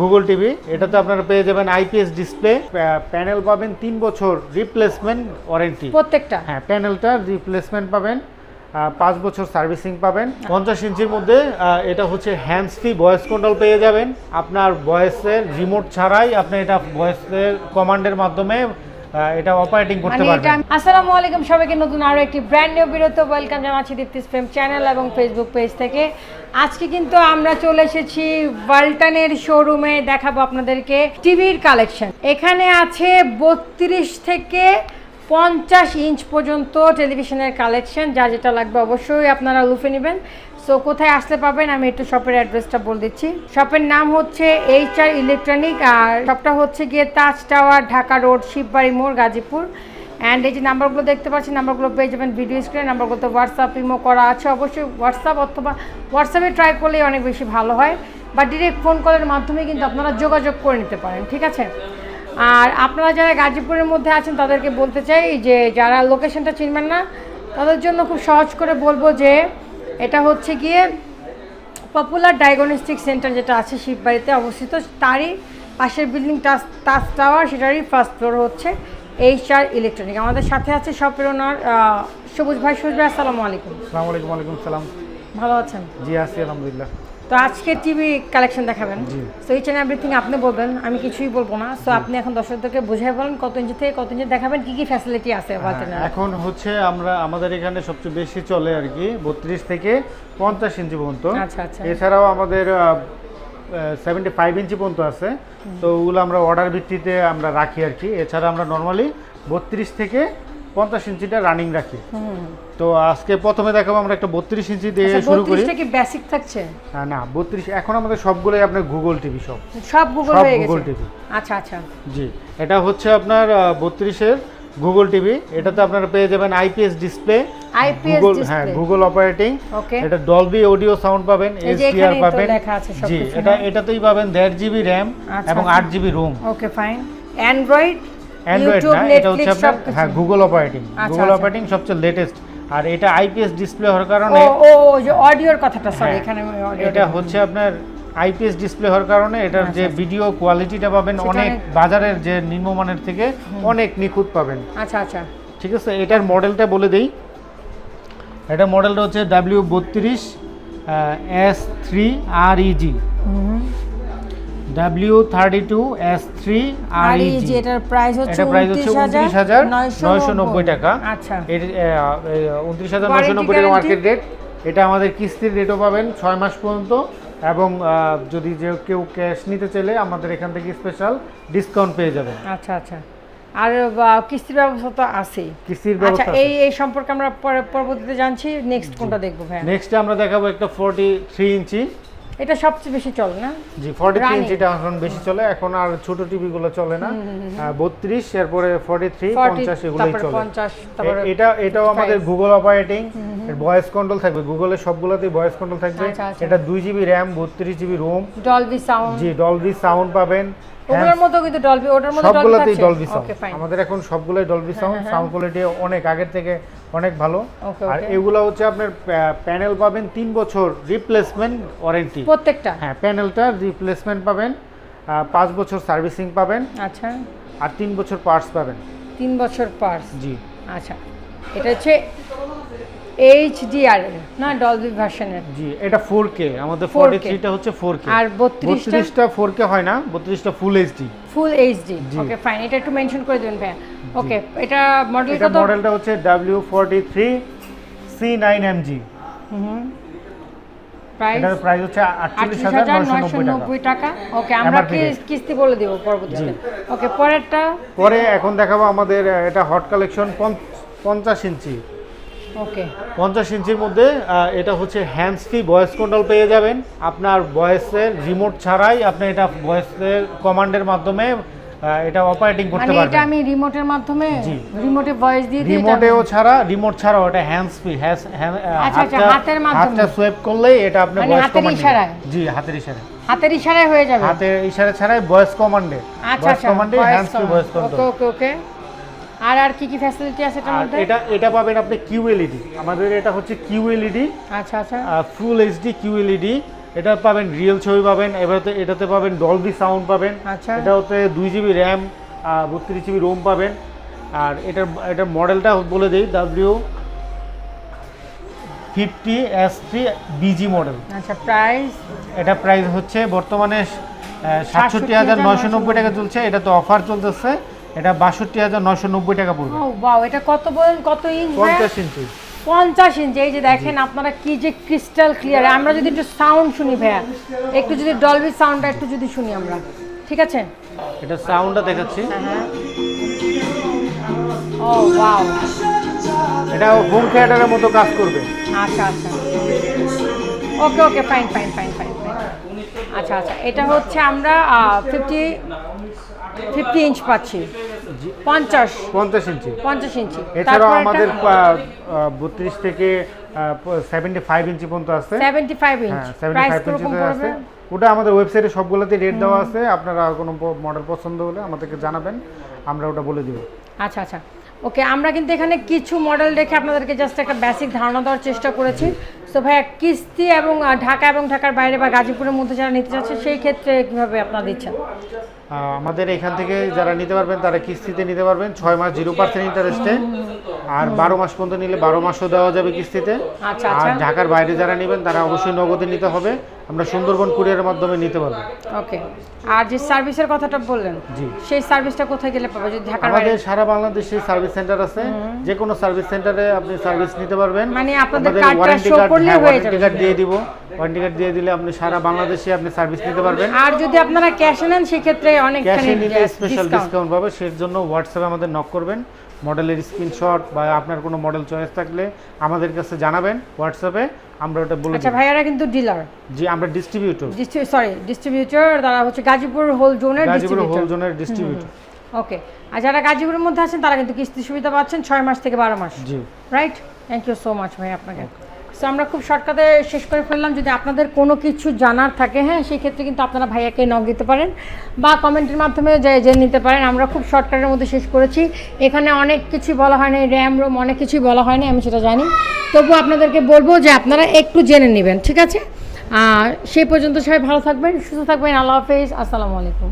Google TV এটাতে আপনারা পেয়ে যাবেন আইপিএস ডিসপ্লে প্যানেল পাবেন তিন বছর রিপ্লেসমেন্ট ওয়ারেন্টি প্রত্যেকটা? হ্যাঁ প্যানেলটা রিপ্লেসমেন্ট পাবেন পাঁচ বছর সার্ভিসিং পাবেন। পঞ্চাশ ইঞ্চির মধ্যে এটা হচ্ছে হ্যান্ডস ফ্রি ভয়েস কন্ট্রোল পেয়ে যাবেন। আপনার ভয়েসের রিমোট ছাড়াই আপনি এটা ভয়েসের কমান্ডের মাধ্যমে এটা অপারেটিং করতে মানে এটা আসসালামু আলাইকুম সবাইকে নতুন আরও একটি ব্র্যান্ড নিউ ভিডিওতে ওয়েলকাম জানাচ্ছি দীপ্তিস প্রেম চ্যানেল এবং ফেসবুক পেজ থেকে। আজকে কিন্তু আমরা চলে এসেছি ওয়ালটনের শোরুমে দেখাবো আপনাদেরকে টিভির কালেকশন এখানে আছে বত্রিশ থেকে পঞ্চাশ ইঞ্চ পর্যন্ত টেলিভিশনের কালেকশন যা যেটা লাগবে অবশ্যই আপনারা লুফে নেবেন। সো কোথায় আসতে পাবেন? আমি একটু শপের অ্যাড্রেসটা বলে দিচ্ছি। শপের নাম হচ্ছে এইচ আর ইলেকট্রনিক আর শপটা হচ্ছে গিয়ে তাজ টাওয়ার ঢাকা রোড শিববাড়ি মোড় গাজীপুর অ্যান্ড এই যে নাম্বারগুলো দেখতে পাচ্ছেন নাম্বারগুলো পেয়ে যাবেন ভিডিও স্ক্রিনে নাম্বারগুলোতে হোয়াটসঅ্যাপ ইমো করা আছে। অবশ্যই হোয়াটসঅ্যাপ অথবা হোয়াটসঅ্যাপে ট্রাই করলেই অনেক বেশি ভালো হয়। বা ডিরেক্ট ফোন কলের মাধ্যমে কিন্তু আপনারা যোগাযোগ করে নিতে পারেন, ঠিক আছে? আর আপনারা যারা গাজীপুরের মধ্যে আছেন, তাদেরকে বলতে চাই যে, যারা লোকেশনটা চিনবেন না, তাদের জন্য খুব সহজ করে বলব যে এটা হচ্ছে গিয়ে পপুলার ডায়াগনস্টিক সেন্টার যেটা আছে শিববাড়িতে অবস্থিত। তারই পাশের বিল্ডিং টাস টাচ টাওয়ার সেটারই ফার্স্ট ফ্লোর হচ্ছে এইচ আর ইলেকট্রনিক আমাদের সাথে আছে শপের ওনার সবুজ ভাই সবুজ ভাই আসসালামু আলাইকুম। আসসালামু আলাইকুম ওয়ালাইকুম সালাম। ভালো আছেন? জি আছি আলহামদুলিল্লাহ। তো আজকে টিভি কালেকশন দেখাবেন। সো ইচ অ্যান্ড এভরিথিং আপনি বলবেন আমি কিছুই বলব না। সো আপনি এখন দর্শকদেরকে বুঝাই বলেন কত ইঞ্চি থেকে কত ইঞ্চি দেখাবেন কি কি ফ্যাসিলিটি আছে হ্যাঁ, এখন হচ্ছে আমরা আমাদের এখানে সবচেয়ে বেশি চলে আর কি বত্রিশ থেকে পঞ্চাশ ইঞ্চি পর্যন্ত। আচ্ছা, আচ্ছা। এছাড়াও আমাদের সেভেন্টি ফাইভ ইঞ্চি পর্যন্ত আছে। তো ওগুলো আমরা অর্ডার ভিত্তিতে আমরা রাখি আর কি। এছাড়া আমরা নর্মালি বত্রিশ থেকে পঞ্চাশ ইঞ্চিটা রানিং রাখি। তো আজকে প্রথমে দেখাবো আমরা একটা বত্রিশ ইঞ্চি দিয়ে আচ্ছা, শুরু করি। কি বেসিক থাকছে? না বত্রিশ এখন আমাদের সবগুলোই আপনার গুগল টিভি সব। সব গুগল হয়ে গুগল গেছে। টিভি আচ্ছা আচ্ছা। জি এটা হচ্ছে আপনার বত্রিশের গুগল টিভি এটাতে আপনারা পেয়ে যাবেন আইপিএস ডিসপ্লে গুগল হ্যাঁ গুগল অপারেটিং ওকে এটা ডলবি অডিও সাউন্ড পাবেন এইচডিআর পাবেন। জি এটা হ্যাঁ। এটাতেই পাবেন দেড় জিবি র্যাম আচ্ছা, এবং আচ্ছা। আট GB ROM okay fine Android Android না এটা হচ্ছে আপনার হ্যাঁ গুগল অপারেটিং আচ্ছা, গুগল আচ্ছা। অপারেটিং সবচেয়ে লেটেস্ট আর এটা আইপিএস ডিসপ্লে হওয়ার কারণে ও যে অডিওর কথাটা সরি হ্যাঁ, এখানে এটা হচ্ছে আপনার আইপিএস ডিসপ্লে হওয়ার কারণে এটার যে ভিডিও কোয়ালিটিটা পাবেন আচ্ছা, অনেক অনেক- বাজারের যে নিম্নমানের থেকে অনেক নিখুঁত পাবেন। আচ্ছা আচ্ছা। ঠিক আছে এটার মডেলটা বলে দেই। এটা মডেলটা হচ্ছে ডাব্লিউ বত্রিশ S three R EG W thirty two S three R EG এটার প্রাইস হচ্ছে প্রাইস হচ্ছে উনত্রিশ হাজার নয়শো নব্বই টাকা। আচ্ছা। এর উনত্রিশ হাজার নয়শো নব্বই টাকা মার্কেট রেট এটা আমাদের কিস্তির রেটও পাবেন ছয় মাস পর্যন্ত এবং যদি যে কেউ ক্যাশ নিতে চাইলে আমাদের এখান থেকে স্পেশাল ডিসকাউন্ট পেয়ে যাবেন। আচ্ছা আচ্ছা। আর কিস্তির ব্যবস্থা তো আছেই। কিস্তির আচ্ছা ব্যবস্থা এই এই সম্পর্কে আমরা পরবর্তীতে জানছি। নেক্সট কোনটা দেখব ভাই নেক্সট আমরা দেখাবো একটা ফোরটি থ্রি ইঞ্চি এটা সবচেয়ে বেশি চলে না? জি ফর্টি থ্রি Running। ইঞ্চিটা এখন বেশি চলে। এখন আর ছোট টিভি গুলো চলে না। বত্রিশ এরপরে ফর্টি থ্রি 40 পঞ্চাশ এগুলোই তারপরে চলে। 50 তারপরে এটা এটাও আমাদের গুগল অপারেটিং ভয়েস কন্ট্রোল থাকবে। গুগলের সবগুলোতেই ভয়েস কন্ট্রোল থাকবে। আচ্ছা, আচ্ছা। এটা 2 জিবি র্যাম বত্রিশ জিবি রোম ডলবি সাউন্ড জি ডলবি সাউন্ড পাবেন। ওগুলোর মধ্যে কিন্তু ডলবি ওটার মধ্যে ডলবি সবগুলোতেই ডলবি সাউন্ড আমাদের এখন সবগুলোই ডলবি সাউন্ড সাউন্ড কোয়ালিটি অনেক আগের থেকে অনেক ভালো। আর এগুলো হচ্ছে আপনার প্যানেল পাবেন তিন বছর রিপ্লেসমেন্ট ওয়ারেন্টি প্রত্যেকটা? হ্যাঁ প্যানেলটা রিপ্লেসমেন্ট পাবেন পাঁচ বছর সার্ভিসিং পাবেন আচ্ছা। আর তিন বছর পার্টস পাবেন। তিন বছর পার্স জি। আচ্ছা। এটা হচ্ছে এইচডিআর না ডলবি ভার্সনের জি এটা ফোর কে আমাদের 4K ফোর্টি থ্রিটা হচ্ছে ফোর কে আর 32 টা? বত্রিশটা ফোর কে হয় না বত্রিশটা full HD full HD. Okay fine এটা একটু মেনশন করে দেবেন ভাইয়া। ওকে এটা মডেল এটা মডেলটা হচ্ছে W forty three C nine M G price এটার প্রাইস হচ্ছে আটচল্লিশ আটত্রিশ হাজার হাজার নয়শো নয়শো নব্বই টাকা। ওকে আমরা কি কিস্তি বলে দিব পরবর্তীতে? ওকে পরেরটা? পরে এখন দেখাবো আমাদের এটা হট কালেকশন পঞ্চাশ ইঞ্চি। ওকে। পঞ্চাশ ইঞ্চির মধ্যে এটা হচ্ছে হ্যান্ডস ফ্রি ভয়েস কন্ট্রোল পেয়ে যাবেন। আপনার ভয়েসের রিমোট ছাড়াই আপনি এটা ভয়েসের কমান্ডের মাধ্যমে এটা অপারেটিং করতে মানে এটা আমি রিমোটের মাধ্যমে রিমোটে ভয়েস দিয়ে দিই রিমোটেও ছাড়া রিমোট ছাড়াও এটা হ্যান্ডস ফ্রি আচ্ছা, আচ্ছা, হাতের মাধ্যমে। হাতটা সোয়েপ করলেই এটা আপনি ভয়েস কমান্ড জি হাতের ইশারায়। হাতের ইশারায় হয়ে যাবে? হাতের ইশারা ছাড়াই ভয়েস কমান্ডে আচ্ছা আচ্ছা কমান্ডে hands free voice okay okay okay. আর আর কি কি ফ্যাসিলিটি আছে এটার মধ্যে? এটা এটা পাবেন আপনি কিউএলইডি আমাদের এটা হচ্ছে কিউএলইডি আচ্ছা আচ্ছা। ফুল এইচডি কিউএলইডি এটা পাবেন রিয়েল ছবি পাবেন এবারে এটাতে পাবেন ডলবি সাউন্ড পাবেন। আচ্ছা। এটা হতে দুই জিবি র্যাম বত্রিশ জিবি রোম পাবেন। আর এটার এটার মডেলটা বলে দিই W fifty S three BG model আচ্ছা প্রাইস এটা প্রাইস হচ্ছে বর্তমানে সাতষট্টি হাজার নয়শো নব্বই টাকা চলছে। এটা তো অফার চলতেছে। এটা বাষট্টি হাজার নয়শো নব্বই টাকা পড়বে। ও বাও এটা কত বলেন কত ইঞ্চ ভাইয়া? পঞ্চাশ ইঞ্চি পঞ্চাশ ইঞ্চি এই যে দেখেন আপনারা কি যে ক্রিস্টাল ক্লিয়ার আমরা যদি একটু সাউন্ড শুনি ভাইয়া। একটু যদি ডলবি সাউন্ডটা একটু যদি শুনি আমরা। ঠিক আছে? এটা সাউন্ডটা দেখাচ্ছি। হ্যাঁ ও ওয়াও এটা হোম থিয়েটারের মতো কাজ করবে। আচ্ছা আচ্ছা। Okay okay fine fine fine fine আচ্ছা আচ্ছা। এটা হচ্ছে আমরা ফিফটি ফিফটি ইঞ্চ পাচ্ছি। পঞ্চাশ। পঞ্চাশ ইঞ্চি। পঞ্চাশ ইঞ্চি। এছাড়াও আমাদের বত্রিশ থেকে সেভেন্টি ফাইভ ইঞ্চি পর্যন্ত আছে। Seventy five inch. হ্যাঁ সেভেন্টি ফাইভ ইঞ্চিতে আছে। ওটা আমাদের ওয়েবসাইটে সবগুলোতে রেট দেওয়া আছে। আপনারা কোনো মডেল পছন্দ হলে আমাদেরকে জানাবেন। আমরা ওটা বলে দিব। আচ্ছা আচ্ছা। ওকে আমরা কিন্তু এখানে কিছু মডেল রেখে আপনাদেরকে জাস্ট একটা বেসিক ধারণা দেওয়ার চেষ্টা করেছি। তো ভাইয়া কিস্তি এবং ঢাকা এবং ঢাকার বাইরে বা গাজীপুরের মধ্যে যারা নিতে চাচ্ছে সেই ক্ষেত্রে কীভাবে আপনারা দিচ্ছেন? আমাদের এখান থেকে যারা নিতে পারবেন তারা কিস্তিতে নিতে পারবেন। ছয় মাস জিরো পার্সেন্ট ইন্টারেস্টে আর বারো মাস পর্যন্ত নিলে বারো মাসও দেওয়া যাবে কিস্তিতে। আচ্ছা আর আচ্ছা ঢাকার বাইরে যারা নেবেন তারা অবশ্যই নগদে নিতে হবে। আমরা সুন্দরবন কুরিয়ারের মাধ্যমে নিতে পারব। ওকে। আর যে সার্ভিসের কথাটা বললেন জি। সেই সার্ভিসটা কোথায় গেলে পাবে? যদি ঢাকার বাইরে? আমাদের সারা বাংলাদেশে সার্ভিস সেন্টার আছে। যে কোনো সার্ভিস সেন্টারে আপনি সার্ভিস নিতে পারবেন। মানে আপনাদের কার্ডটা কার্ড করলেই হ্যাঁ হয়ে যাবে। কার্ড দিয়ে দিব। ওয়ারেন্টি কার্ড দিয়ে দিলে আপনি সারা বাংলাদেশে আপনি সার্ভিস নিতে পারবেন। আর যদি আপনারা ক্যাশে নেন সেক্ষেত্রে অনেক ক্যাশে নিলে স্পেশাল ডিসকাউন্ট পাবে। সেই জন্য হোয়াটসঅ্যাপে আমাদের নক করবেন। মডেলের স্ক্রিনশট বা আপনার কোনো মডেল চয়েস থাকলে আমাদের কাছে জানাবেন হোয়াটসঅ্যাপে আমরা ওটা বলে আচ্ছা ভাইয়ারা কিন্তু ডিলার জি আমরা ডিস্ট্রিবিউটর সরি ডিস্ট্রিবিউটর তারা হচ্ছে গাজীপুর হোল জোনের গাজীপুর হোল জোনের ডিস্ট্রিবিউটর ওকে আর যারা গাজীপুরের মধ্যে আছেন তারা কিন্তু কিস্তি সুবিধা পাচ্ছেন ছয় মাস থেকে বারো মাস। জি। Right thank you so much ভাই আপনাকে। সো আমরা খুব শর্টকাটে শেষ করে ফেললাম। যদি আপনাদের কোনো কিছু জানার থাকে হ্যাঁ সেই ক্ষেত্রে কিন্তু আপনারা ভাইয়াকে নক দিতে পারেন বা কমেন্টের মাধ্যমে জেনে নিতে পারেন। আমরা খুব শর্টকাটের মধ্যে শেষ করেছি। এখানে অনেক কিছু বলা হয়নি র্যাম রোম অনেক কিছুই বলা হয়নি, আমি সেটা জানি। তবু আপনাদেরকে বলব যে, আপনারা একটু জেনে নেবেন, ঠিক আছে? সেই পর্যন্ত সবাই ভালো থাকবেন, সুস্থ থাকবেন। আল্লাহ হাফেজ। আসসালামু আলাইকুম।